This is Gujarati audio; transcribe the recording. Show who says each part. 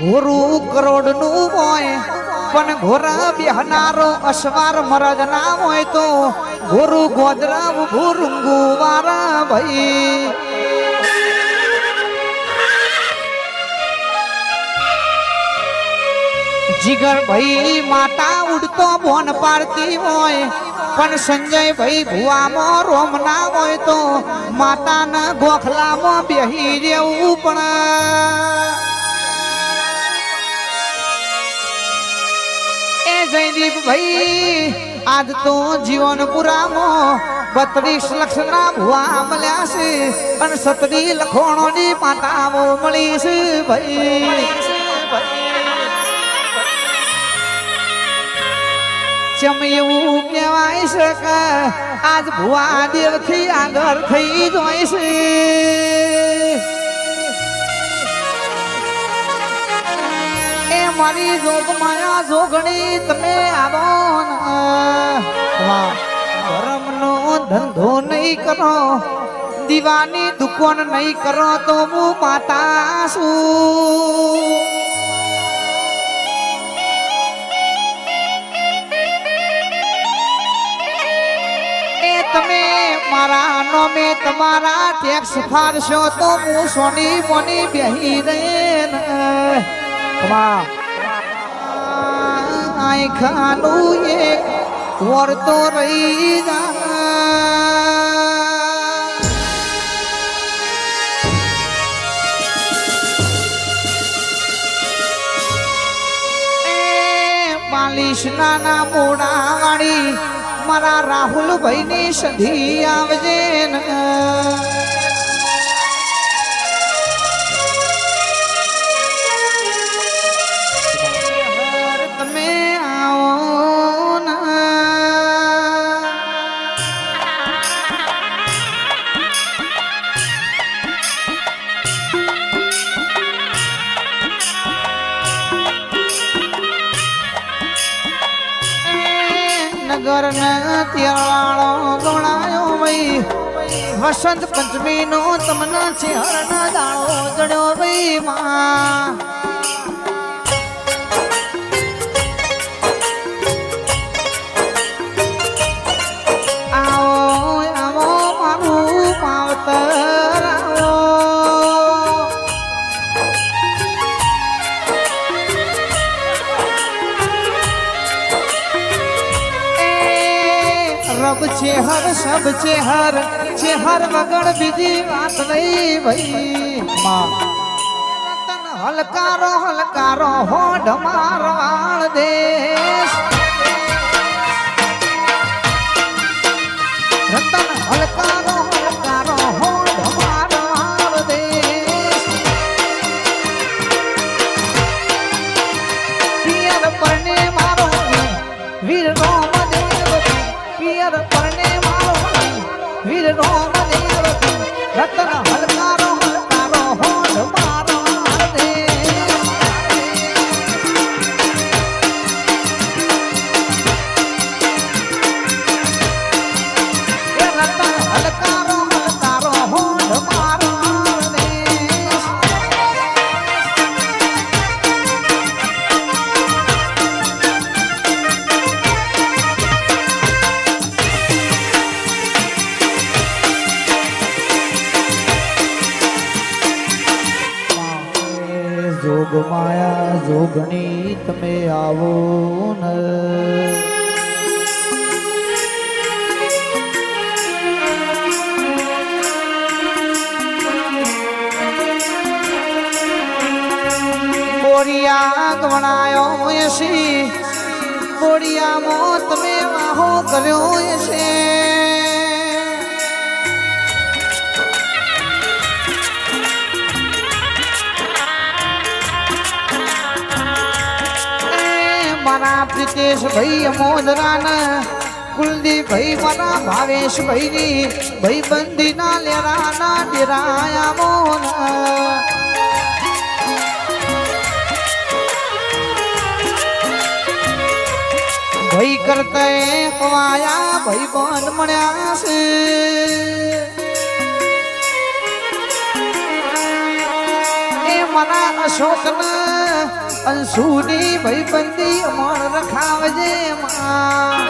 Speaker 1: ઘોરું કરોડનું હોય, પણ ઘોરા બેહનારો અસવાર મરજ ના હોય તો ઘોરું ગોદરા ભૂરુંગુ વારા ભાઈ. જીગર ભાઈ માતા ઉડતો બોન પાડતી હોય, પણ સંજય ભાઈ ભુવામાં રોમ ના હોય તો માતાના ગોખલામાં બેહી રહેવું પણ એ ભાઈ, આજ તો જીવનપુરામાં બત્રીસ લક્ષના ભુવા મળ્યા છે. અને સતરી લખોણોની માતાઓ મળી છે ભાઈ. ચમ એવું કહેવાય છે કે આજ ભુવા દેવથી આગળ થઈ જાય મારી જોગ માયા જોગણી તમે આવો ધર્મનો ધંધો નહીં કરો, દીવાની દુકાન નહીં કરો તો હું માતા છું. તમે મારા નોમે તમારા ટેક્સ ફારશો તો હું સોની મોની બેહી રે ને આઈ ખાનું એક વર્તો રહી જા પાલિશના ના મોડા વાળી મારા રાહુલ ભાઈ ની સધી આવજે ને. નગર તિયાળો ગણાયો ભાઈ વસંત પંચમી નો તમને છે હરણ દાળો જડ્યો ભાઈ માં. છે હર સબ છે હર વગર બીજી વાત નહીં ભાઈ માં. હલકારો હલકારો હોઢ મારવાળ દેશ પરને મારો વીર રોમ દેવ રતન માયા જોગણી તમે આવો ને. બોરિયા ગવણાયો એસી. બોરિયામાં તમે વાહો કર્યો છે મારા પ્રિતેશ ભાઈ મોદરાના કુલદીપ ભાઈ મારા ભાવેશ ભાઈ ની ભાઈ બંધી ના લેરાના ડેરાયા મોના ભાઈ કરતા પવાયા, ભાઈ બન મળ્યા છે. એ મારા અશોકના અંશુની ભાઈબંધી અમણ રખાવજે માં.